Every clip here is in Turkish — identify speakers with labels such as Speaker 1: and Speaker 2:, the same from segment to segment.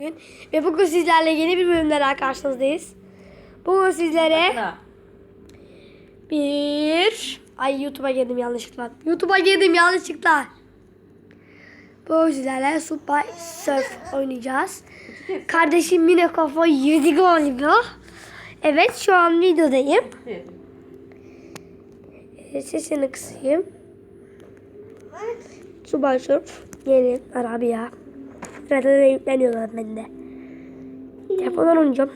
Speaker 1: Bugün ve bugün sizlerle yeni bir bölümle daha karşınızdayız. Bugün sizlere
Speaker 2: Bakla.
Speaker 1: bir ay YouTube'a girdim yanlışlıkla. YouTube'a girdim yanlışlıkla. Bugün sizlerle Super Surf oynayacağız. Kardeşim yine kafayı yedi galiba. Evet şu an videodayım. Sesini kısayım. Super Surf yeni Arabiya. Zaten de yükleniyorlar bende. Telefondan oynayacağım.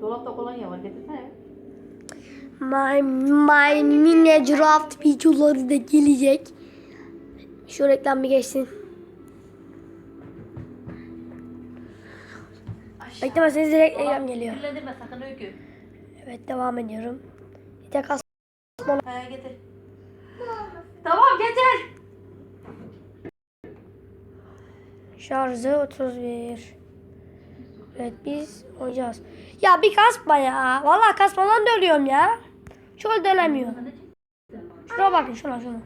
Speaker 2: Dolapta kolonya var getirsene.
Speaker 1: My, my Minecraft videoları da gelecek. Şu reklam bir geçsin. Beklemezseniz direkt reklam geliyor.
Speaker 2: Kirlendirme sakın öykü.
Speaker 1: Evet devam ediyorum. Bir tek as-
Speaker 2: He getir. Tamam getir.
Speaker 1: Şarjı 31. Evet biz oynayacağız. Ya bir kasma ya. Vallahi kasmadan da ölüyorum ya. Çok dönemiyor. Şuna bakın şuna şuna.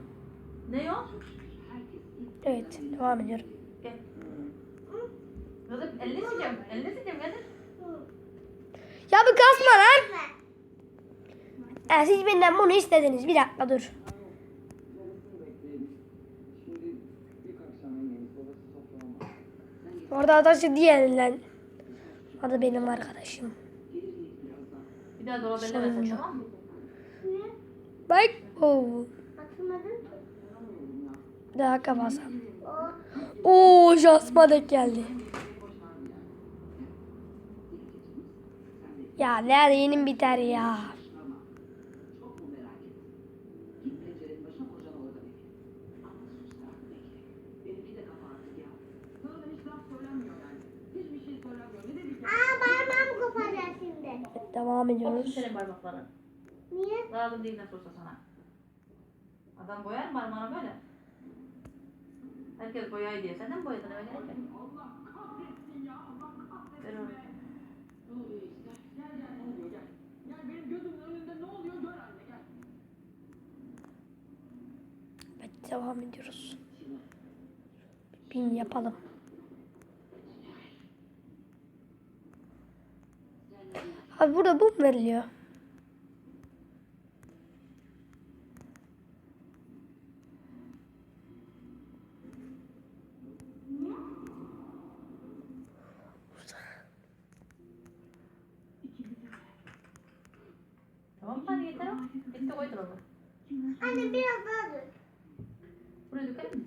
Speaker 2: Ne o?
Speaker 1: Evet devam ediyorum.
Speaker 2: Elini sileceğim. Elini sileceğim.
Speaker 1: Ya bir kasma lan. Ya siz benden bunu istediniz. Bir dakika dur. Orada arkadaşı diğerinden. Adı benim arkadaşım.
Speaker 2: Bir daha dolap ellemesin tamam mı?
Speaker 1: Bak.
Speaker 3: Atılmadın ki.
Speaker 1: Daha kafasam. Oo şansıma denk geldi. Ya nerede yenim biter ya. Devam
Speaker 2: Olsun
Speaker 1: ediyoruz.
Speaker 2: senin parmakların.
Speaker 3: Niye?
Speaker 2: Lazım değil nasıl olsa sana. Adam boyar mı parmağını böyle? Herkes boyayı diyor. Sen de mi boyadın öyle? Ver oraya.
Speaker 1: Evet devam ediyoruz. Bin yapalım. Abi burada bu mu veriliyor?
Speaker 2: Tamam mı? Hadi yeter ama. Bitti koy.
Speaker 3: Anne biraz daha dur.
Speaker 2: Buraya dökelim mi?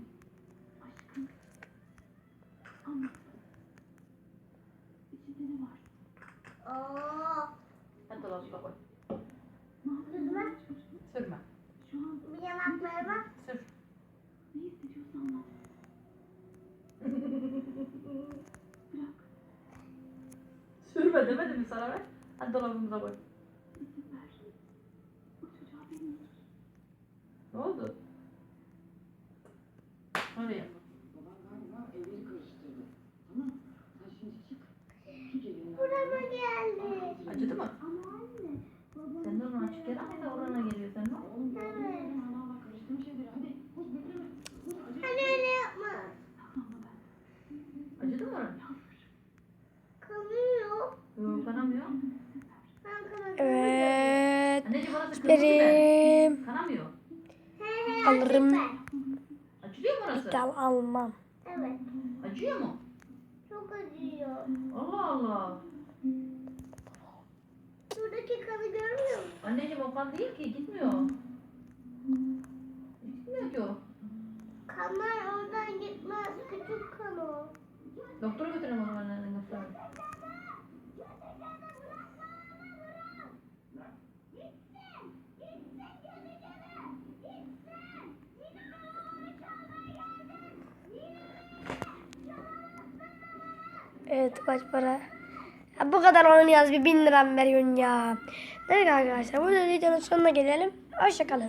Speaker 3: Oo.
Speaker 2: Hadi demedim mi sana ben? Hadi dolabımıza koy. Ne oldu? Oraya.
Speaker 3: Burama geldi.
Speaker 2: Acıdı mı?
Speaker 3: Ama anne. Baba.
Speaker 2: Sen de oradan açık yer ama da orana geliyor sen ne?
Speaker 3: Evet. Anne öyle yapma.
Speaker 2: Acıdı mı oran?
Speaker 3: Kanıyor.
Speaker 1: Evet.
Speaker 2: Anneciğim orası kırmızı. Kanamıyor.
Speaker 1: Alırım.
Speaker 2: Acıyor mu orası?
Speaker 1: Almam.
Speaker 3: Evet.
Speaker 2: Acıyor mu?
Speaker 3: Çok acıyor.
Speaker 2: Allah Allah.
Speaker 3: Şuradaki kanı görmüyor musun?
Speaker 2: Anneciğim o kan değil ki gitmiyor. Gitmiyor ki o.
Speaker 3: Kanlar oradan gitmez. Küçük kan o.
Speaker 2: Doktora götürelim o zaman annenin doktora.
Speaker 1: Evet kaç para? Ya bu kadar oynuyoruz bir bin lira mı veriyorsun ya? Evet arkadaşlar burada videonun sonuna gelelim. Hoşçakalın.